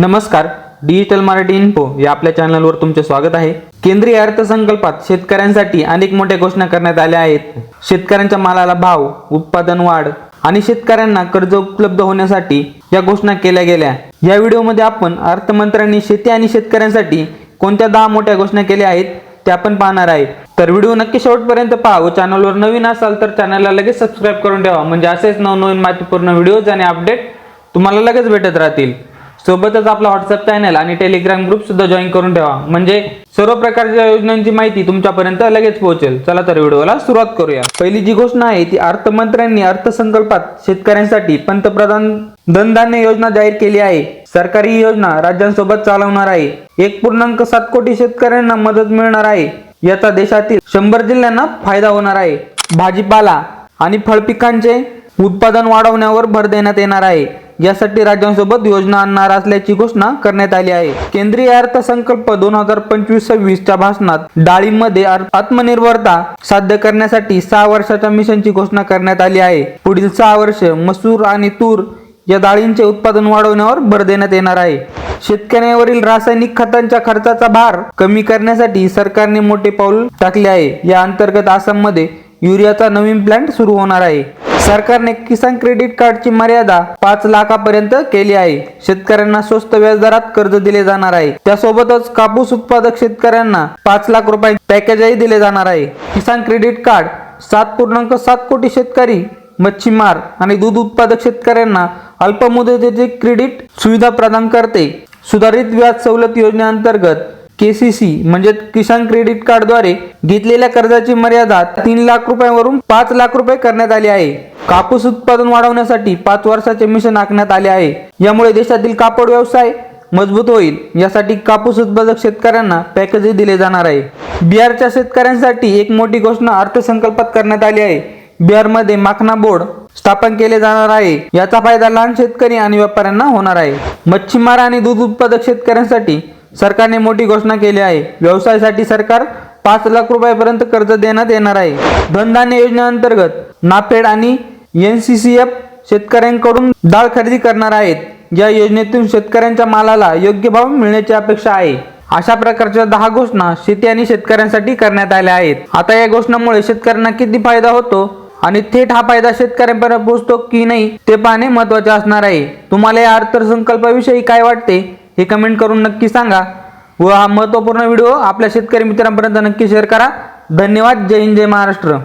नमस्कार digital Marathi info या आपल्या चॅनलवर तुमचे स्वागत आहे. केंद्रीय अर्थसंकल्पात शेतकऱ्यांसाठी अनेक मोठ्या घोषणा करण्यात आल्या आहेत. शेतकऱ्यांच्या मालाला भाव उत्पादन वाढ आणि शेतकऱ्यांना कर्ज उपलब्ध होण्यासाठी या घोषणा केल्या गेल्या. या व्हिडिओमध्ये आपण अर्थमंत्र्यांनी शेती आणि शेतकऱ्यांसाठी कोणत्या दहा मोठ्या घोषणा केल्या आहेत त्या आपण पाहणार आहे तर व्हिडिओ नक्की शेवटपर्यंत पहा व चॅनलवर नवीन असाल तर चॅनलला लगेच सबस्क्राईब करून ठेवा. म्हणजे असेच नवनवीन माहितीपूर्ण व्हिडिओज आणि अपडेट तुम्हाला लगेच भेटत राहतील. सोबतच आपला व्हॉट्सअप चॅनल आणि टेलिग्राम ग्रुप सुद्धा जॉईन करून ठेवा. म्हणजे सर्व प्रकारच्या योजनांची माहिती तुमच्यापर्यंत लगेच पोहोचेल. चला तर व्हिडिओला सुरुवात करूया. पहिली जी घोषणा आहे ती अर्थमंत्र्यांनी अर्थसंकल्पात शेतकऱ्यांसाठी पंतप्रधान धनधान्य योजना जाहीर केली आहे. सरकारी ही योजना राज्यांसोबत चालवणार आहे. एक पूर्णांक सात कोटी शेतकऱ्यांना मदत मिळणार आहे. याचा देशातील शंभर जिल्ह्यांना फायदा होणार आहे. भाजीपाला आणि फळपिकांचे उत्पादन वाढवण्यावर भर देण्यात येणार आहे. यासाठी राज्यांसोबत योजना आणणार असल्याची घोषणा करण्यात आली आहे. केंद्रीय अर्थसंकल्प दोन हजार पंचवीस सव्वीसच्या भाषणात डाळींमध्ये आत्मनिर्भरता साध्य करण्यासाठी सहा वर्षाच्या मिशनची घोषणा करण्यात आली आहे. पुढील सहा वर्ष मसूर आणि तूर या डाळींचे उत्पादन वाढवण्यावर भर देण्यात येणार आहे. शेतकऱ्यांवरील रासायनिक खतांच्या खर्चाचा भार कमी करण्यासाठी सरकारने मोठे पाऊल टाकले आहे. या अंतर्गत आसाममध्ये युरियाचा नवीन प्लांट सुरू होणार आहे. सरकारने किसान क्रेडिट कार्डची मर्यादा पाच लाखापर्यंत केली आहे. शेतकऱ्यांना स्वस्त व्याजदरात कर्ज दिले जाणार आहे. त्यासोबतच कापूस उत्पादक शेतकऱ्यांना पाच लाख रुपये पॅकेजही दिले जाणार आहे. किसान क्रेडिट कार्ड सात पूर्णांक सात कोटी शेतकरी मच्छीमार आणि दूध उत्पादक शेतकऱ्यांना अल्पमुदतीचे क्रेडिट सुविधा प्रदान करते. सुधारित व्याज सवलत योजनेअंतर्गत केसीसी म्हणजे किसान क्रेडिट कार्डद्वारे घेतलेल्या कर्जाची मर्यादा तीन लाख रुपयांवरून पाच लाख रुपये करण्यात आली आहे. कापूस उत्पादन वाढवण्यासाठी पाच वर्षाचे मिशन आखण्यात आले आहे. यामुळे देशातील कापड व्यवसाय मजबूत होईल. यासाठी कापूस उत्पादक शेतकऱ्यांना पॅकेजही दिले जाणार आहे. बिहारच्या शेतकऱ्यांसाठी एक मोठी घोषणा अर्थसंकल्पात करण्यात आली आहे. बिहारमध्ये माखना बोर्ड स्थापन केले जाणार आहे. याचा फायदा लहान शेतकरी आणि व्यापाऱ्यांना होणार आहे. मच्छीमार आणि दूध उत्पादक शेतकऱ्यांसाठी सरकारने मोठी घोषणा केली आहे. व्यवसायासाठी सरकार पाच लाख रुपयापर्यंत कर्ज देण्यात येणार आहे. धनधान्य योजनेअंतर्गत नाफेड आणि एन सी सी एफ शेतकऱ्यांकडून डाळ खरेदी करणार आहेत. या योजनेतून शेतकऱ्यांच्या मालाला योग्य भाव मिळण्याची अपेक्षा आहे. अशा प्रकारच्या दहा घोषणा शेती आणि शेतकऱ्यांसाठी करण्यात आल्या आहेत. आता या घोषणामुळे शेतकऱ्यांना किती फायदा होतो आणि थेट हा फायदा शेतकऱ्यांपर्यंत पोहोचतो की नाही ते पाहणे महत्त्वाचे असणार आहे. तुम्हाला या अर्थसंकल्पाविषयी काय वाटते? हे कमेंट करून नक्की सांगा. व हा महत्त्वपूर्ण व्हिडिओ आपल्या शेतकरी मित्रांपर्यंत नक्की शेअर करा. धन्यवाद. जय हिंद जय महाराष्ट्र.